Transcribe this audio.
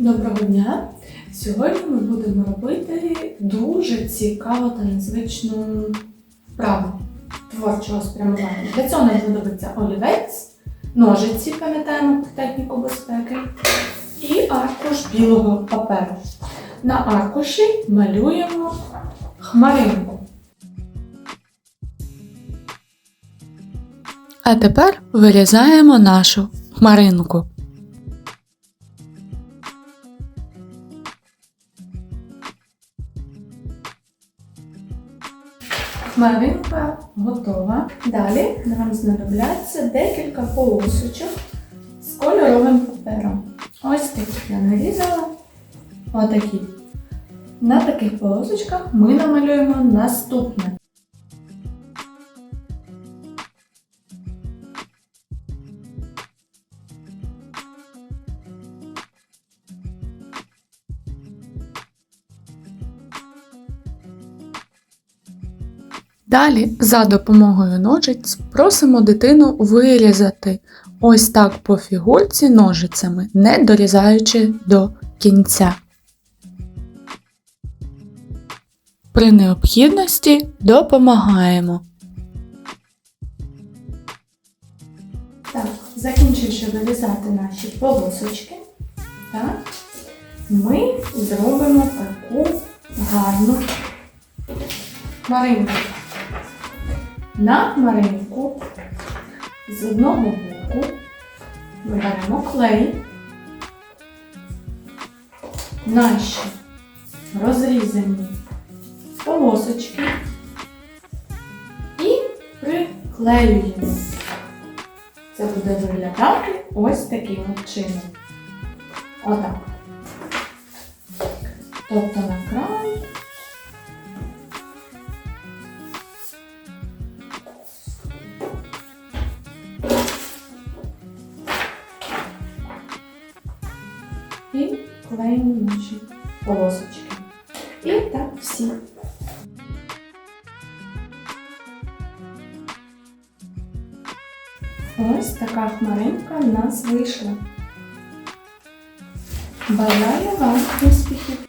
Доброго дня! Сьогодні ми будемо робити дуже цікаву та незвичну вправу творчого спрямування. Для цього нам знадобиться олівець, ножиці, пам'ятаємо техніку безпеки, і аркуш білого паперу. На аркуші малюємо хмаринку. А тепер вирізаємо нашу хмаринку. Хмаринка готова. Далі нам знадобляться декілька полосочок з кольоровим папером. Ось таких я нарізала. Отакі. На таких полосочках ми намалюємо наступне. Далі, за допомогою ножиць, просимо дитину вирізати ось так по фігурці ножицями, не дорізаючи до кінця. При необхідності допомагаємо. Так, закінчивши вирізати наші полосочки, так, ми зробимо таку гарну хмаринку. На хмаринку з одного боку беремо клей, наші розрізані полосочки і приклеюємо. Це буде виглядати ось таким чином. Отак. Тобто на край. І клеїмо наші полосочки. І так всі. Ось така хмаринка в нас вийшла. Бажаю вам успіхів!